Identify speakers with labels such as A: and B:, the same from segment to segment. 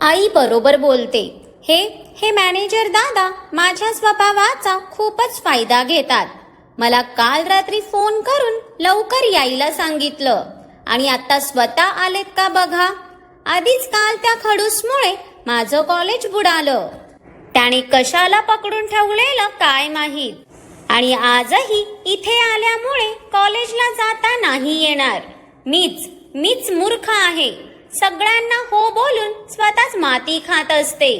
A: आई बरोबर बोलते. हे हे मॅनेजर दादा माझ्या स्वभावाचा खूपच फायदा घेतात. मला काल रात्री फोन करून लवकर यायला सांगितलं. आणि आता स्वतः आलेत का बघा? आधीच काल त्या खडूसमुळे माझं कॉलेज बुडालं. त्याने कशाला पकडून ठेवलेलं काय माहीत? आणि आजही इथे आल्यामुळे कॉलेजला जाता नाही येणार. मीच मीच मूर्ख आहे. सगळ्यांना हो बोलून स्वतःच माती खात असते.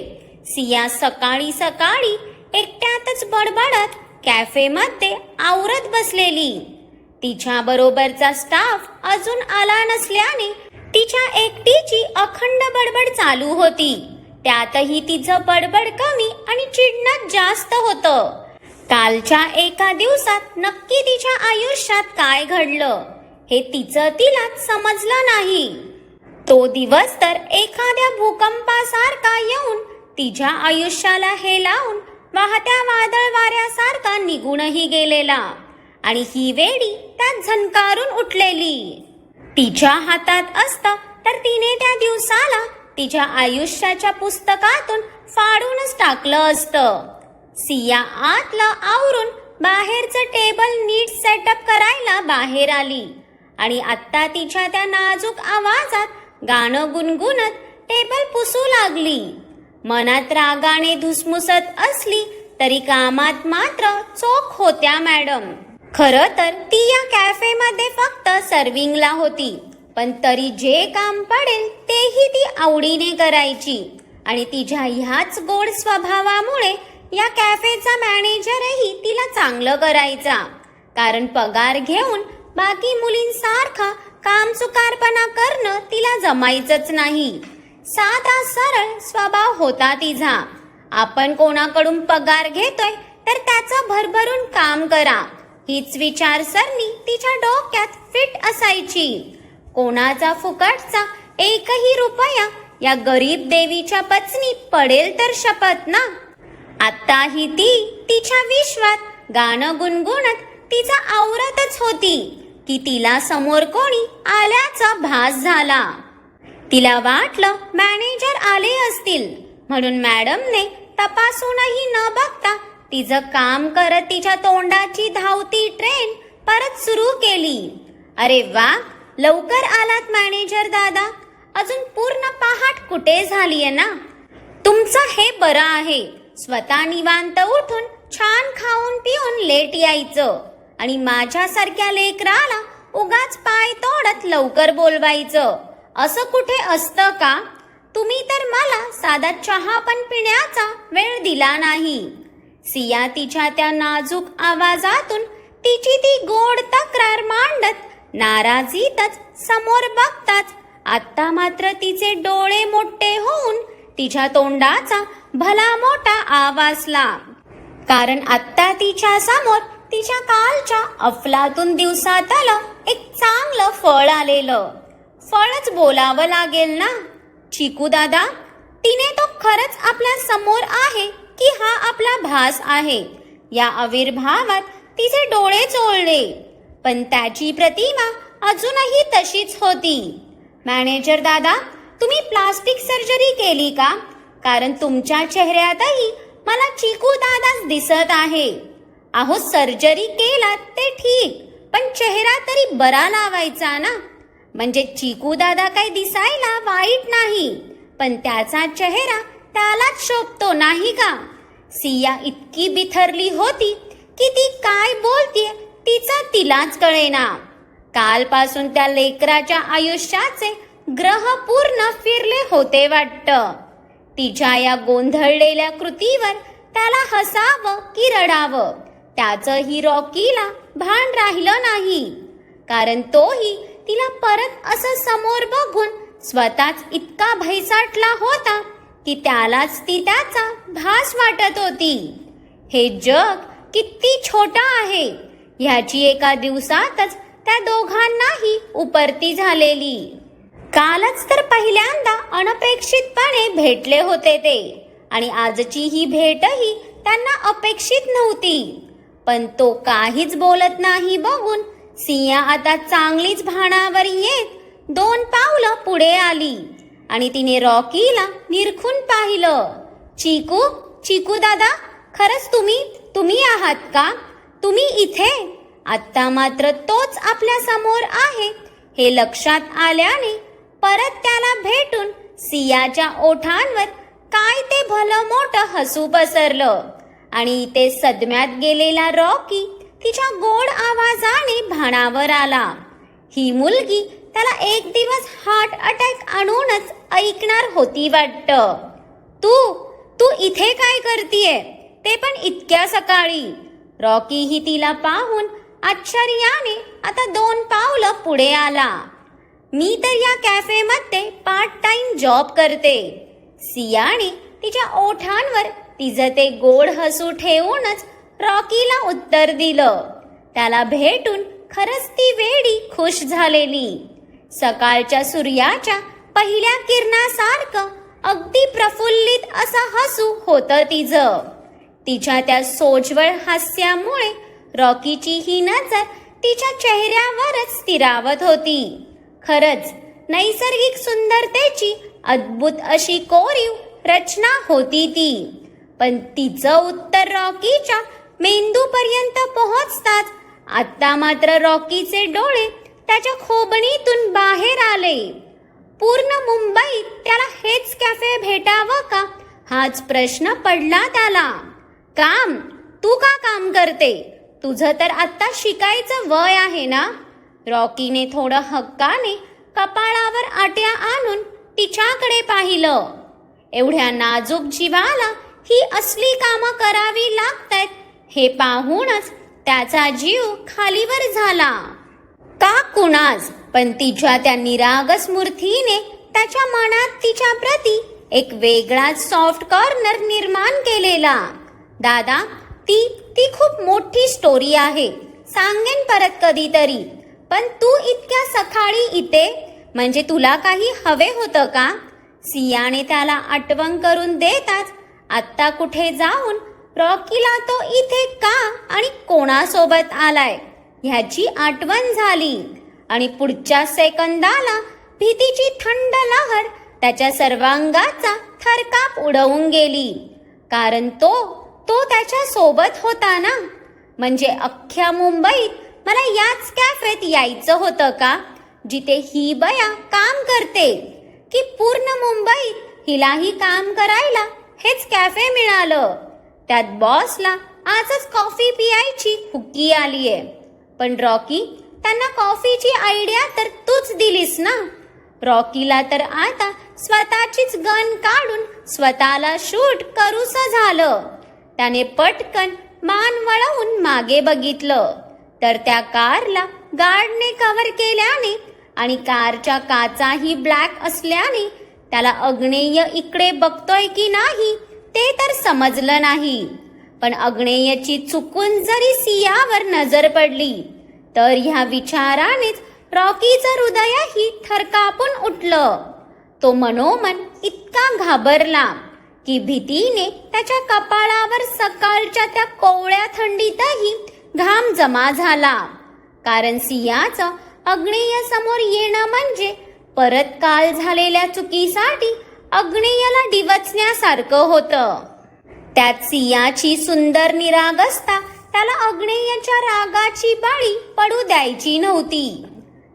A: सिया सकाळी सकाळी एकट्यातच बडबडत कॅफेमध्ये आवरत बसलेली. तिच्या बरोबरचा स्टाफ अजून आला नसल्याने तिच्या एकटीची अखंड बडबड चालू होती. त्यातही तिचं बडबड कमी आणि चिडणं जास्त होतं. कालच्या एका दिवसात नक्की तिच्या आयुष्यात काय घडलं हे तिचं तिला समजलं नाही. तो दिवस तर एखाद्या भूकंपासारखा येऊन तिच्या आयुष्याला हे लावून वाहत्या वादळ वाऱ्यासारखा निघूनही गेलेला. आणि ही वेडी त्यात झनकारून उठलेली. तिच्या हातात असतं तर तिने त्या दिवसाला तिच्या आयुष्याच्या पुस्तकातून फाडूनच टाकलं असतं. सिया आतलं आवरून बाहेरचं टेबल नीट सेटअप करायला बाहेर आली. आणि आत्ता तिच्या त्या नाजूक आवाजात गाणं गुणगुणत टेबल पुसू लागली. मनात रागाने धुसमुसत असली तरी कामात मात्र चोख होत्या मॅडम. खरं तर ती या कॅफेमध्ये फक्त सर्विंगला होती पण तरी जे काम पडेल तेही ती आवडीने करायची. आणि तिच्या ह्याच गोड स्वभावामुळे या कॅफेचा मॅनेजरही तिला चांगलं करायचा. कारण पगार घेऊन बाकी मुलींसारखा काम सुकारपणा करणं तिला जमायचंच नाही. साधा सरळ स्वभाव होता तिचा आपण कोणाकडून पगार घेतोय तर त्याचं भरभरून काम करा. हीच विचारसरणी तिच्या डोक्यात फिट असायची. कोणाचा फुकटचा एकही रुपया या गरीब देवीच्या पचनी पडेल तर शपथ ना? आताही ती तिच्या विश्वात गाणं गुणगुणत तिचा आवरतच होती. की तिला समोर कोणी आल्याचा भास झाला. तिला वाटलं मॅनेजर आले असतील. म्हणून मॅडमने तपासूनही न बघता तिचं काम करत तिच्या तोंडाची धावती ट्रेन परत सुरू केली. अरे वा लवकर आलात मॅनेजर दादा. अजून पूर्ण पहाट कुठे झालीये ना? तुमचं हे बरं आहे. स्वतः निवांत उठून छान खाऊन पिऊन लेट यायचं. आणि माझ्यासारख्या लेकराला उगाच पाय तोडत लवकर बोलवायचं. असं कुठे असतं का? तुम्ही तर मला साधा चहा पण पिण्याचा वेळ दिला नाही. सिया तिच्या त्या नाजूक आवाजातून तिची ती गोड तक्रार मांडत नाराजीतच समोर बघताच आत्ता मात्र तिचे डोळे मोठे होऊन तिच्या तोंडाचा भला मोठा आवाजला कारण आत्ता तिच्या समोर तिच्या कालच्या अफलातून दिवसात आलं एक चांगलं फळ आलेलं. फळच बोलावं लागेल ना? चिकू दादा तिने तो खरंच आपल्यासमोर आहे की हा आपला भास आहे? या आविर्भावात तिचे डोळे चोळले. पण त्याची प्रतिमा अजूनही तशीच होती. मॅनेजर दादा तुम्ही प्लास्टिक सर्जरी केली का? कारण तुमच्या चेहऱ्यातही मला चिकू दादाच दिसत आहे. अहो सर्जरी केलात ते ठीक पण चेहरा तरी बरा लावायचा ना. म्हणजे चिकू दादा काही दिसायला वाईट नाही पण त्याचा चेहरा त्यालाच शोभतो नाही का? सिया इतकी बिथरली होती की ती काय बोलतीये तिचं तिलाच कळेना. कालपासून त्या लेकराच्या आयुष्याचे ग्रह पूर्ण फिरले होते वाटतं. तिच्या या गोंधळलेल्या कृतीवर त्याला हसावं की रडावं. त्याचंही रॉकीला भान राहिलं नाही. कारण तोही तिला परत असं समोर बघून स्वतःच इतका भैसाटला होता की त्यालाच ती त्याचा भास वाटत होती. हे जग किती छोटा आहे. ह्याची एका दिवसातच त्या दोघांनाही उपरती झालेली. कालच तर पहिल्यांदा अनपेक्षितपणे भेटले होते ते. आणि आजची ही भेटही त्यांना अपेक्षित नव्हती. पण तो काहीच बोलत नाही बघून सिया आता चांगलीच भाणावर येत. दोन पावलं पुढे आली आणि तिने रॉकीला निरखून पाहिलं. चिकू चिकू दादा खरंच तुम्ही तुम्ही आहात का? तुम्ही इथे? आत्ता मात्र तोच आपल्यासमोर आहे. हे लक्षात आल्याने परत त्याला भेटून सियाच्या ओठांवर काय ते भलं मोठं हसू पसरलं. आणि ते सदम्यात गेलेला रॉकी तिच्या गोड आवाजाने भाणावर आला. ही मुलगी त्याला एक दिवस हार्ट अटॅक आणूनच ऐकणार होती वाटत. तू तू इथे काय करतीये? ते पण इतक्या सकाळी. रॉकी ही तिला पाहून आश्चर्याने आता दोन पावलं पुढे आला. मी तर या कॅफेमध्ये पार्ट टाइम जॉब करते. सियाने तिच्या ओठांवर तिचं ते गोड हसू ठेवूनच रॉकीला उत्तर दिलं. त्याला भेटून खरंच ती वेडी खुश झालेली. सकाळच्या सूर्याच्या पहिल्या किरणासारखं अगदी प्रफुल्लित असं हसू होतं तिचं. तिच्या त्या सोज्वळ हास्यामुळे रॉकीची ही नजर तिच्या चेहऱ्यावरच स्थिरावत होती. खरंच नैसर्गिक सुंदरतेची अद्भुत अशी कोरीव रचना होती ती. पण तिचं उत्तर रॉकीच्या मेंदूपर्यंत पोहोचताच आता मात्र रॉकीचे डोळे त्याच्या खोबणीतून बाहेर आले. पूर्ण मुंबईत त्याला हेच कॅफे भेटावं का? हाच प्रश्न पडला त्याला. काम तू का काम करते? तुझं तर आत्ता शिकायचं वय आहे ना? रॉकीने थोडं हक्काने कपाळावर आट्या आणून तिच्याकडे पाहिलं. एवढ्या नाजूक जीवाला ही असली कामं करावी लागतात. हे पाहूनच त्याचा जीव खालीवर झाला. का कुणास? पण तिच्या त्या निराग स्मृतीने त्याच्या मनात तिच्या प्रती एक वेगळाच सॉफ्ट कॉर्नर निर्माण केलेला. दादा ती ती खूप मोठी स्टोरी आहे. सांगेन परत कधीतरी. पण तू इतक्या सकाळी इथे? म्हणजे तुला काही हवे होतं का? सियाने त्याला आठवण करून देताच आत्ता कुठे जाऊन रॉकीला तो इथे का आणि कोणासोबत आलाय ह्याची आठवण झाली. आणि पुढच्या सेकंदाला भीतीची थंड लहर त्याच्या सर्वांगाचा थरकाप उडवून गेली. कारण तो तो त्याच्या सोबत होता ना? म्हणजे अख्ख्या मुंबईत मला याच कॅफेत यायचं होतं का? जिथे ही बया काम करते. की पूर्ण मुंबईत हिलाही काम करायला हेच कॅफे मिळालं. त्यात बॉसला आजच कॉफी पियायची हुक्की आलीये. पण रॉकी त्यांना कॉफीची आयडिया तर तूच दिलीस ना? रॉकीला तर आता स्वतःचीच गन काढून स्वतःला शूट करूस झालं. त्याने पटकन मान वळवून मागे बघितलं. तर त्या कारला गार्डने कव्हर केल्याने आणि कारच्या काचाही ब्लॅक असल्याने त्याला अग्नेय इकडे बघतोय की नाही ते तर समजलं नाही. पण अग्नेयची चुकून जरी सियावर नजर पडली तर ह्या विचारानेच रॉकीचं हृदयही थरकापून उठलं. तो मनोमन इतका घाबरला की भीतीने त्याच्या कपाळावर सकाळच्या त्या कोवळ्या थंडीतही घाम जमा झाला. कारण सियाचं अग्नेय समोर येणं म्हणजे परत काल झालेल्या चुकीसाठी अग्नेयला डिवचण्यासारखं होतं. त्यात सियाची सुंदर निरागसता त्याला अग्नेयच्या रागाची बाळी पडू द्यायची नव्हती.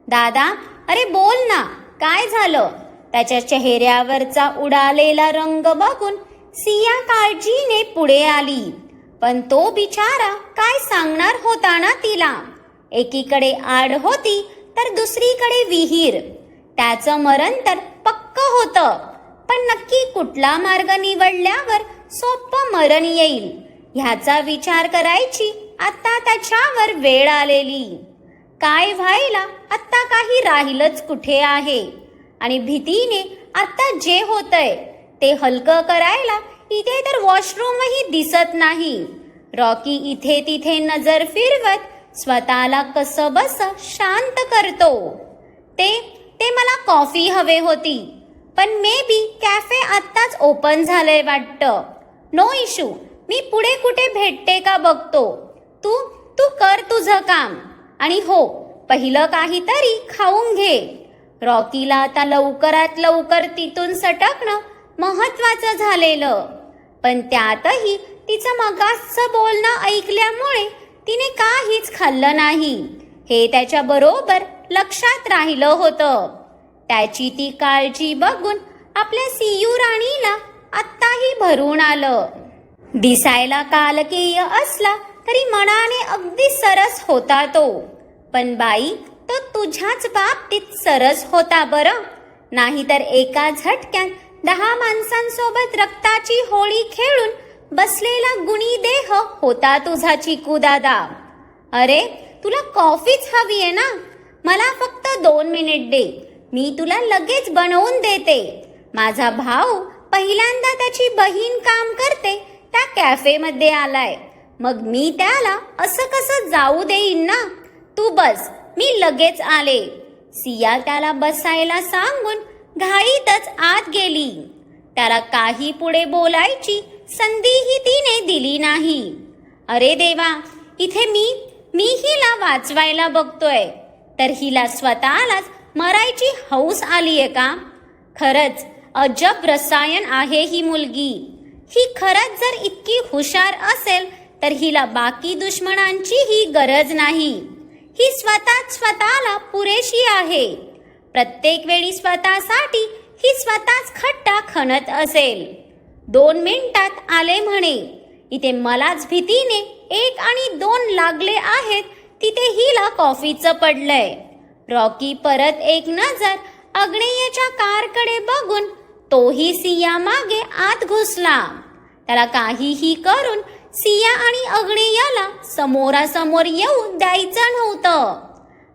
A: दादा अरे बोल ना काय झालं त्याच्या चेहऱ्यावरचा उडालेला रंग बघून सिया काळजीने पुढे आली. पण तो बिचारा काय सांगणार होता ना तिला? एकीकडे आड होती तर दुसरीकडे विहीर. त्याचं मरण तर पक्क होतं. पण नक्की कुठला मार्ग निवडल्यावर सोपं मरण येईल? ह्याचा विचार करायची आता त्याच्यावर वेळ आलेली. काय व्हायला आत्ता काही राहिलंच कुठे आहे? आणि भीतीने आता जे होतंय ते हलकं करायला इथे तर वॉशरूमही दिसत नाही. रॉकी इथे तिथे नजर फिरवत स्वतःला कसं बस शांत करतो. ते ते मला कॉफी हवे होती. पण मे बी कॅफे आत्ताच ओपन झालंय वाटतं. नो इशू मी पुढे कुठे भेटते का बघतो. तू तू कर तुझं काम. आणि हो पहिलं काहीतरी खाऊन घे. रॉकीला आता लवकरात लवकर तिथून सटकणं महत्वाचं झालेलं. पण त्यातही तिचं मगासचं बोलणं ऐकल्यामुळे तिने काहीच खाल्लं नाही. हे त्याच्या बरोबर लक्षात राहिलं होतं. त्याची ती काळजी बघून आपल्या सीयू राणीला आत्ताही भरून आलं. दिसायला कालकेय असला तरी मनाने अगदी सरस होता तो. पण बाई तो तुझ्याच बाबतीत सरस होता बरं. नाहीतर एका झटक्यात दहा माणसांसोबत रक्ताची होळी खेळून बसलेला गुणी देह होता तुझा चिकू दादा अरे तुला कॉफीच हवी आहे ना? मला फक्त दोन मिनिट दे. मी तुला लगेच बनवून देते. माझा भाऊ पहिल्यांदा त्याची बहीण काम करते. त्या कॅफेमध्ये आलाय. मग मी त्याला असं कसं जाऊ देईन ना? तू बस मी लगेच आले. सिया त्याला बसायला सांगून घाईतच आत गेली. त्याला काही पुढे बोलायची संधीही तिने दिली नाही. अरे देवा इथे मी मी हिला वाचवायला बघतोय. तर हिला स्वतःलाच मरायची हौस आलीये का? खरंच अजब रसायन आहे ही मुलगी. ही खरंच जर इतकी हुशार असेल तर हिला बाकी दुश्मनांचीही गरज नाही. ही स्वतःच स्वतःला पुरेशी आहे. प्रत्येक वेळी स्वतःसाठी ही स्वतःच खट्टा खणत असेल. दोन मिनिटात आले म्हणे इथे मलाच भीतीने एक आणि दोन लागले आहेत. तिथे हिला कॉफीचं पडलंय. रॉकी परत एक नजर अग्नेयच्या कारकडे बघून तोही सिया मागे आत घुसला. त्याला काहीही करून सिया आणि अग्नेयाला समोरासमोर येऊ द्यायचं नव्हतं.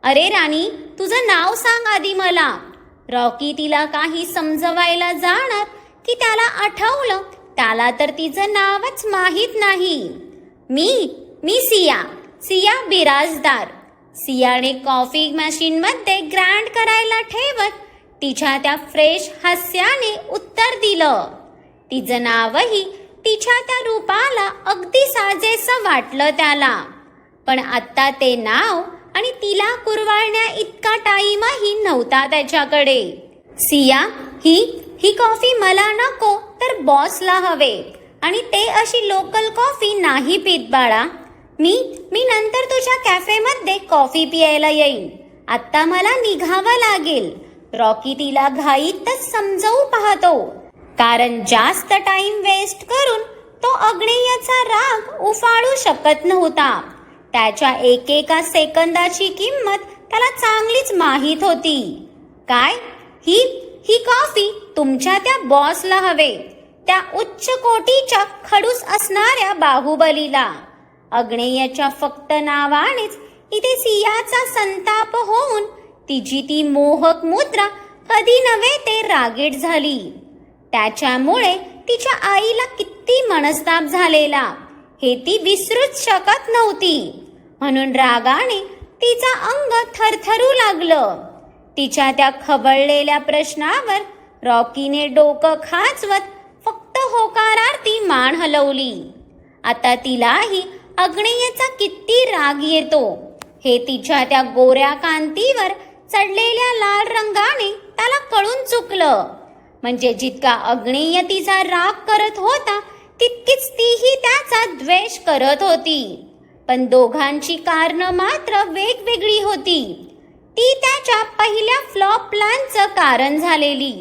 A: अरे राणी तुझं नाव सांग आधी मला. रॉकी तिला काही समजवायला जाणार की त्याला आठवलं त्याला तर तिचं नावच माहीत नाही. मी मी सिया. सिया बिराजदार. सियाने कॉफी मशीनमध्ये ग्रँड करायला ठेवत तिच्या त्या फ्रेश हास्याने उत्तर दिलं. तिचं नावही तिच्या त्या रूपाला अगदी साजेसं वाटलं त्याला. पण आत्ता ते नाव आणि तिला कुरवाळण्या इतका टाईमही नव्हता त्याच्याकडे. सिया ही ही कॉफी मला नको तर बॉसला हवे. आणि ते अशी लोकल कॉफी नाही पित बाळा. मी मी नंतर तुझ्या कॅफेमध्ये कॉफी पियायला येईन. आत्ता मला निघावं लागेल. रॉकी तिला घाईतच समजवू पाहतो. कारण जास्त टाइम वेस्ट करून तो अग्नेयाचा राग उफाळू शकत नव्हता. त्याच्या एकेका सेकंदाची किंमत त्याला चांगलीच माहीत होती. काय? ही ही कॉफी तुमच्या त्या बॉसला हवे. त्या उच्च कोटीच्या खडूस असणाऱ्या बाहुबलीला. अग्नेयाच्या फक्त नावानेच इथे सियाचा संताप होऊन तिची ती मोहक मुद्रा कधी नव्हे ते रागीट झाली. त्याच्यामुळे तिच्या आईला किती मनस्ताप झालेला हे ती विसरूच शकत नव्हती. म्हणून रागाने तिचा अंग थरथरू लागलं. तिच्या त्या खवळलेल्या प्रश्नावर रॉकीने डोकं खाचवत फक्त होकारार्थी मान हलवली. आता तिलाही अग्नेयचा किती राग येतो. हे तिच्या त्या गोऱ्या कांतीवर चढलेल्या लाल रंगाने त्याला कळून चुकलं. म्हणजे जितका अग्नेय तिचा राग करत होता तितकीच तीही त्याचा द्वेष करत होती. पण दोघांची कारणं मात्र वेगवेगळी होती. ती त्याच्या पहिल्या फ्लॉप प्लॅनचं कारण झालेली.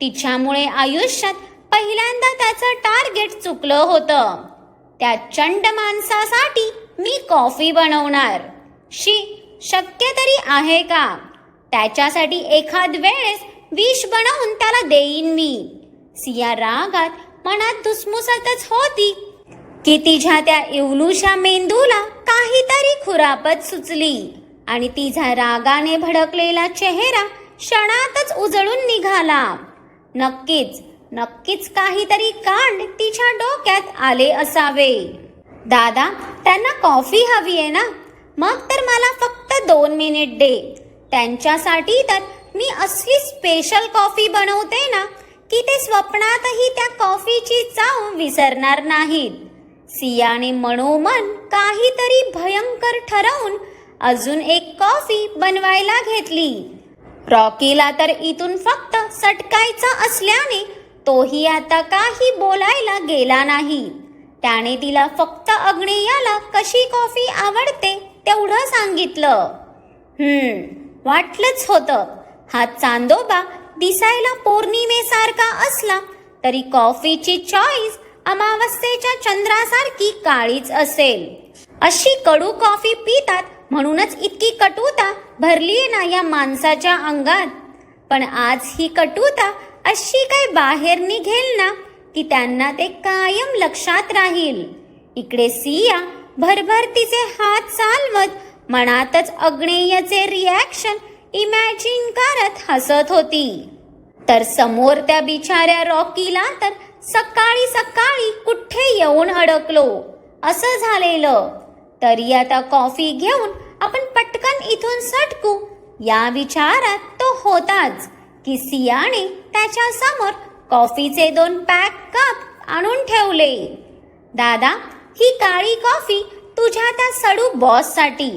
A: तिच्यामुळे आयुष्यात पहिल्यांदा त्याचं टार्गेट चुकलं होतं. त्या चंड माणसासाठी मी कॉफी बनवणार. शी शक्य तरी आहे का? त्याच्यासाठी एखाद वेळेस विष बनवून त्याला देईन मी. सिया रागात मनात धुसमुसतच होती. की तिच्या त्या इवलूशा मेंदूला काहीतरी खुरापत सुचली आणि तिचा रागाने भडकलेला चेहरा क्षणातच उजळून निघाला. नक्कीच नक्कीच काहीतरी कांड तिच्या डोक्यात आले असावे. दादा त्यांना कॉफी हवी आहे ना? मग तर मला फक्त दोन मिनिट दे. त्यांच्यासाठी तर मी असली स्पेशल कॉफी बनवते ना की ते स्वप्नातही त्या कॉफीची चाव विसरणार नाहीत. सियाने मनोमन काहीतरी भयंकर ठरवून अजून एक कॉफी बनवायला घेतली. रॉकीला तर इथून फक्त सटकायचं असल्याने तोही आता काही बोलायला गेला नाही. त्याने तिला फक्त अग्नेयाला कशी कॉफी आवडते तेवढं सांगितलं. हम्म वाटलंच होतं. हा चांदोबा दिसायला पौर्णिमेसारखा असला तरी कॉफीची चॉईस अमावस्येच्या चंद्रासारखी काळीच असेल. अशी कडू कॉफी पितात म्हणूनच इतकी कटुता भरली ना या माणसाच्या अंगात. पण आज ही कटुता अशी काय बाहेर निघेल ना की त्यांना ते कायम लक्षात राहील. इकडे सिया भरभर तिचे हात चालवत मनातच अग्नेयचे रिॲक्शन इमॅजिन करत हसत होती. तर समोर त्या बिचाऱ्या रॉकीला तर सकाळी सकाळी कुठे येऊन अडकलो. असं झालेलं. तरी आता कॉफी घेऊन आपण पटकन इथून सटकू या विचारात तो होताच. की सियाने त्याच्यासमोर कॉफीचे दोन पॅक कप आणून ठेवले. दादा ही काळी कॉफी तुझ्या त्या सडू बॉससाठी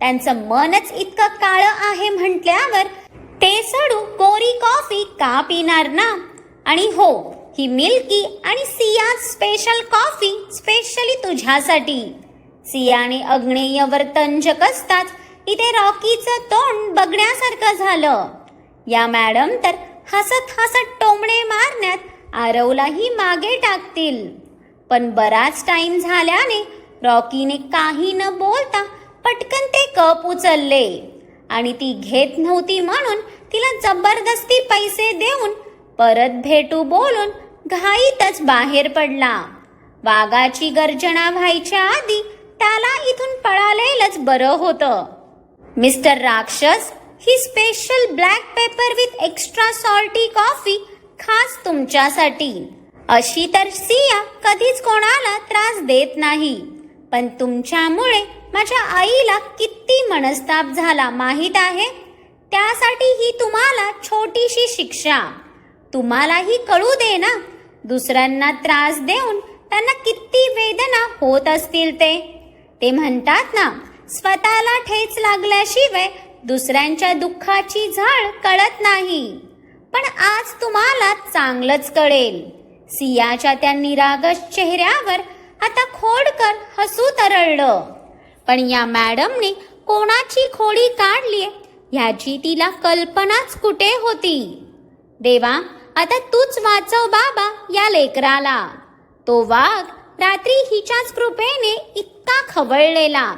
A: त्यांचं मनच इतकं काळं आहे म्हटल्यावर ते सडू कोरी कॉफी का पिणार ना? आणि हो ही मिल्की आणि सिया स्पेशल कॉफी स्पेशली तुझ्यासाठी. सियाने अग्नेय वर्तन कसताच इथे रॉकीचं तोंड बघण्यासारखं झालं. या मॅडम तर हसत हसत टोमणे मारण्यात आरवलाही मागे टाकतील. पण बराच टाइम झाल्याने रॉकीने काही न बोलता पटकन ते कप उचलले. आणि ती घेत नव्हती म्हणून तिला जबरदस्ती पैसे देऊन परत भेटू बोलून घाईतच बाहेर पडला. वाघाची गर्जना व्हायच्या आधी त्याला इथून पळालेलंच बरं होतं. मिस्टर राक्षस ही special black pepper with extra salty coffee खास तुमच्यासाठी. अशी तर सिया कधीच कोणाला त्रास देत नाही. पण तुमच्यामुळे माझ्या आईला किती मनस्ताप झाला माहीत आहे? त्यासाठी ही तुम्हाला छोटीशी शिक्षा. तुम्हालाही कळू दे ना दुसऱ्यांना त्रास देऊन त्यांना किती वेदना होत असतील ते. ते म्हणतात ना स्वतःला ठेच लागल्याशिवाय दुसऱ्यांच्या दुःखाची झाड कळत नाही. पण आज तुम्हाला चांगलंच कळेल. सियाच्या त्या निरागस चेहऱ्यावर आता खोडकर हसू तरळलं. पण या मॅडमने कोणाची खोडी काढली ह्याची तिला कल्पनाच कुठे होती? देवा आता तूच वाचव बाबा या लेकराला. तो वाघ रात्री हिच्याच कृपेने इतका खवळलेला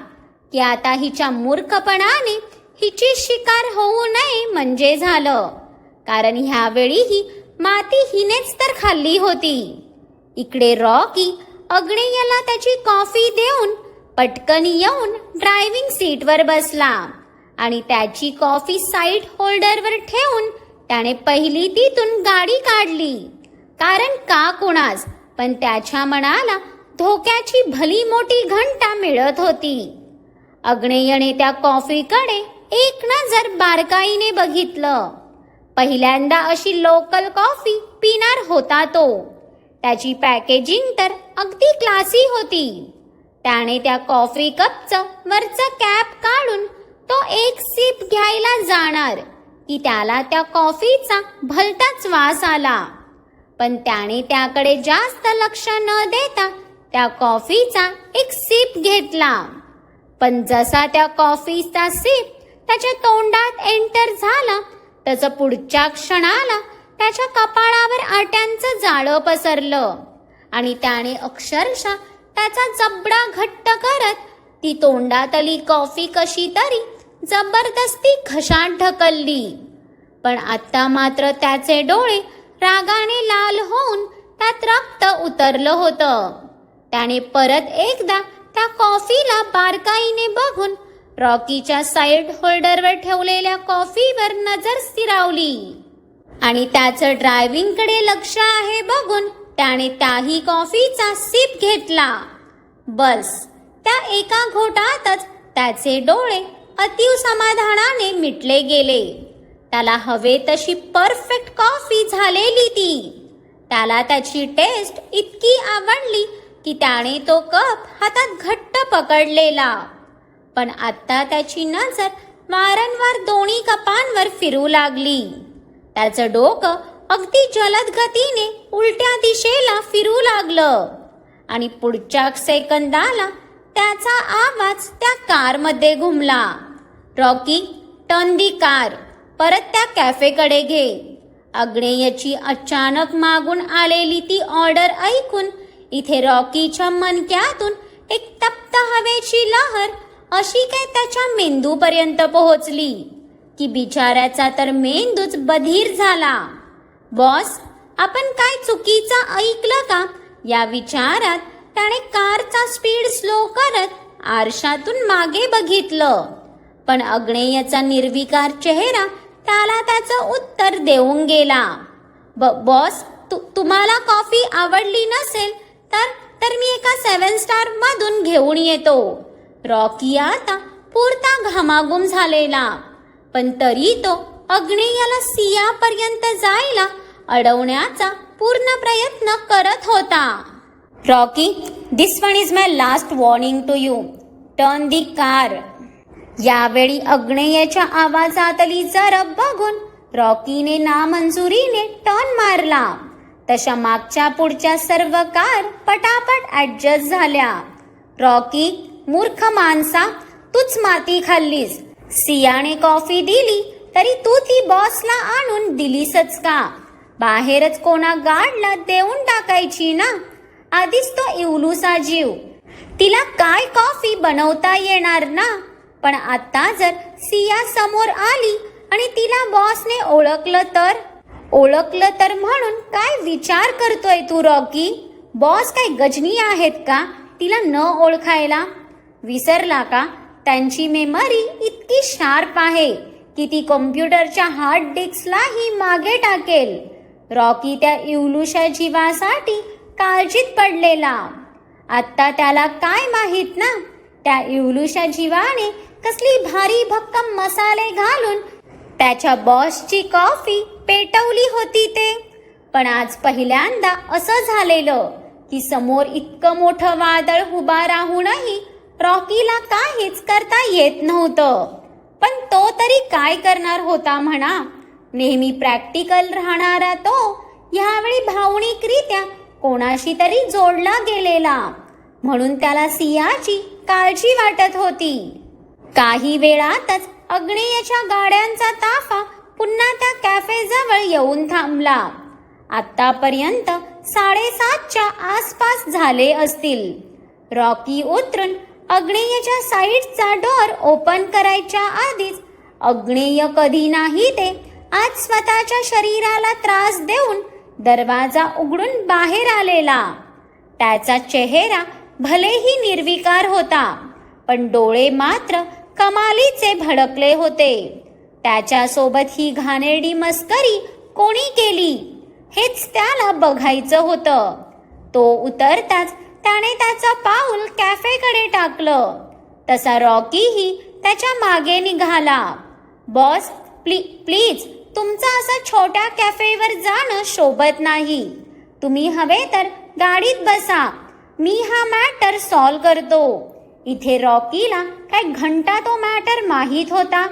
A: की आता हिच्या मूर्खपणाने हिची शिकार होऊ नये म्हणजे झालं. कारण ह्यावेळी ही माती हिनेच तर खाल्ली होती. इकडे रॉकी अग्नेयाला त्याची कॉफी देऊन पटकन येऊन ड्रायव्हिंग सीटवर बसला आणि त्याची कॉफी साईट होल्डरवर ठेवून त्याने पहिली तिथून गाडी काढली. कारण का कोणास? पण त्याच्या मनाला धोक्याची भली मोठी घंटा मिळत होती. अग्नेयने त्या कॉफीकडे एक ना जर बारकाईने बघितलं. पहिल्यांदा अशी लोकल कॉफी पिणार होता तो. त्याची पॅकेजिंग तर अगदी क्लासी होती. त्याने त्या कॉफी कपचं वरचं कॅप काढून तो एक सिप घ्यायला जाणार. की त्याला त्या कॉफीचा भलताच वास आला. पण त्याने त्याकडे जास्त लक्ष न देता त्या कॉफीचा एक सिप घेतला. पण जसा त्या कॉफीचा सिप त्याच्या तोंडात एंटर झाला. त्याचं पुढच्या क्षणाला त्याच्या कपाळावर आट्यांचं जाळं पसरलं. आणि त्याने अक्षरशः त्याचा जबडा घट्ट करत ती तोंडातली कॉफी कशी तरी जबरदस्ती घशात ढकलली. पण आता मात्र त्याचे डोळे रागाने लाल होऊन त्यात रक्त उतरलं होतं. त्याने परत एकदा त्या कॉफीला बारकाईने बघून रॉकीच्या साईड होल्डरवर ठेवलेल्या कॉफीवर नजर स्थिरावली. आणि त्याचं ड्रायव्हिंगकडे लक्ष आहे बघून त्याने त्याही कॉफीचा सिप घेतला. बस त्या एका घोटातच त्याचे डोळे अतिव समाधानाने मिटले गेले. त्याला हवे तशी परफेक्ट कॉफी झालेली ती. त्याला त्याची टेस्ट इतकी आवडली की त्याने तो कप हातात घट्ट पकडलेला. पण आता त्याची नजर वारंवार दोन्ही कपांवर फिरू लागली. त्याचं डोकं अगदी जलद गतीने उलट्या दिशेला फिरू लागलं. आणि पुढच्या सेकंदाला त्याचा आवाज त्या कारमध्ये घुमला. रॉकी टर्न दी कार परत त्या कॅफेकडे घे. अग्नेयची अचानक मागून आलेली ती ऑर्डर ऐकून इथे रॉकीच्या मनक्यातून एक तप्त हवेची लहर अशी काय त्याच्या मेंदूपर्यंत पोहोचली? की बिचाऱ्याचा तर मेंदूच बधीर झाला. बॉस आपण काय चुकीचं ऐकलं का? या विचारात त्याने कारचा स्पीड स्लो करत आरशातून मागे बघितलं. पण अग्नेयचा निर्विकार चेहरा त्याला त्याचं उत्तर देऊन गेला. ब बॉस तु तुम्हाला कॉफी आवडली नसेल तर तर मी एका सेवन स्टार मधून घेऊन येतो. रॉकी आता पुरता घामाघूम झालेला. पण तरी तो अग्नेयाला सियापर्यंत जायला अडवण्याचा पूर्ण प्रयत्न करत होता. Rocky this one is my last warning to you turn the car यावेळी अग्नेयाच्या आवाजातली जरब बघून रॉकीने नामंजुरीने टर्न मारला. तशा मागच्या पुढच्या सर्व कार पटापट ऍडजस्ट झाल्या. रॉकी मूर्ख माणसा तूच माती खाल्लीस. सियाने कॉफी दिली तरी तू ती बॉसला आणून दिलीसच का? बाहेरच कोणा गाडला देऊन टाकायची ना? आधीच तो इवलूसा जीव. तिला काय कॉफी बनवता येणार ना? पण आता जर सिया समोर आली आणि तिला बॉसने ओळखलं तर? ओळखलं तर म्हणून काय विचार करतोय तू रॉकी? बॉस काय गजनी आहेत का? तिला न ओळखायला? विसरला का? त्यांची मेमरी इतकी शार्प आहे की ती कॉम्प्युटरच्या हार्ड डिस्कलाही मागे टाकेल. रॉकी त्या इवलूशा जीवासाठी काळजीत पडलेला. आत्ता त्याला काय माहीत ना? त्या इवलूशा जीवाने कसली भारी भक्कम मसाले घालून त्याच्या बॉसची कॉफी पेटवली होती ते. पण आज पहिल्यांदा असं झालेलं की समोर इतकं मोठं वादळ उभा राहूनही रॉकीला काहीच करता येत नव्हतं. पण तो तरी काय करणार होता म्हणा? नेहमी प्रॅक्टिकल राहणारा तो यावेळी भावनिकरित्या कोणाशी तरी जोडला गेलेला. म्हणून त्याला सियाची काळजी वाटत होती. काही वेळातच अग्नेयच्या गाड्यांचा ताफा पुन्हा त्या कॅफेजवळ येऊन थांबला. आतापर्यंत साडेसातच्या आसपास झाले असतील. रॉकी उतरून अग्नेयच्या साईडचा डोअर ओपन करायच्या आधीच अग्नेय कधी नाही ते आज स्वतःच्या शरीराला त्रास देऊन दरवाजा उघडून बाहेर आलेला. त्याचा चेहरा भलेही निर्विकार होता पण डोळे मात्र कमालीचे भडकले होते. त्याच्यासोबत ही घाणेरडी मस्करी कोणी केली हेच त्याला बघायचं होतं. तो उतरताच त्याने त्याचं पाऊल कॅफेकडे टाकलं. तसा रॉकीही त्याच्यामागे निघाला. बॉस प्ली प्लीज तुमचं असं छोट्या कॅफेवर जाणं शोभत नाही. तुम्ही हवे तर गाडीत बसा. मी हा मॅटर सॉल्व करतो. इथे रॉकीला काय घंटा तो मॅटर माहीत होता.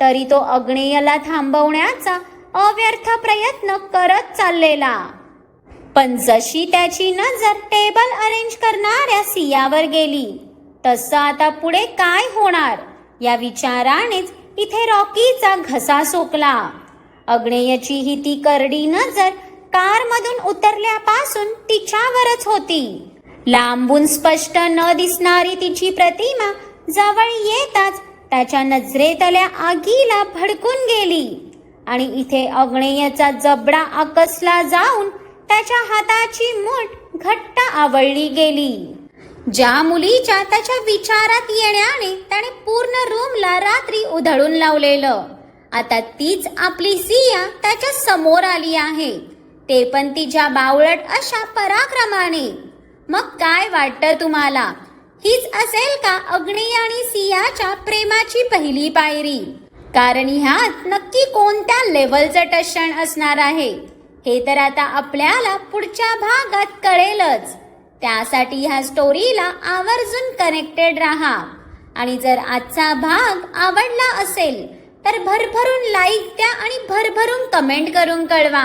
A: तरी तो अग्नेयला थांबवण्याचा अव्यर्थ प्रयत्न करत चाललेला. पण जशी त्याची नजर टेबल अरेंज करणाऱ्या सियावर गेली तसं आता पुढे काय होणार? या विचारानेच इथे रॉकीचा घसा सोकला. अग्नेयची ही ती करडी नजर कारमधून उतरल्यापासून तिच्यावरच होती. लांबून स्पष्ट न दिसणारी तिची प्रतिमा जवळ येताच त्याच्या नजरेतल्या आगीला भडकून गेली आणि इथे अग्नेयचा जबडा आकसला जाऊन त्याच्या हाताची मूठ घट्ट आवळली गेली. ज्या मुलीच्या त्याच्या विचारात येण्याने त्याने पूर्ण रूमला रात्री उधळून लावलेलं. आता तीच आपली सिया त्याच्यासमोर आली आहे. ते पण तिच्या बावळट अशा पराक्रमाने. मग काय वाटतं तुम्हाला? हीच असेल का अग्नी आणि सियाच्या प्रेमाची पहिली पायरी? कारण ह्यात नक्की कोणत्या लेवलचं टशन असणार आहे? हे तर आता आपल्याला पुढच्या भागात कळेलच. त्यासाठी ह्या स्टोरीला आवर्जून कनेक्टेड राहा. आणि जर आजचा भाग आवडला असेल तर भरभरून लाईक द्या आणि भरभरून कमेंट करून कळवा.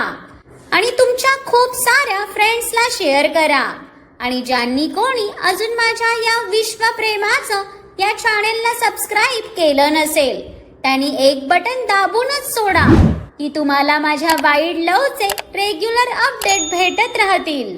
A: आणि तुमच्या खूप साऱ्या फ्रेंड्सला शेअर करा. आणि ज्यांनी कोणी अजून माझ्या या विश्वप्रेमाचं या चॅनेलला सबस्क्राईब केलं नसेल त्यांनी एक बटन दाबूनच सोडा. की तुम्हाला माझ्या वाईड लवचे रेग्युलर अपडेट भेटत राहतील.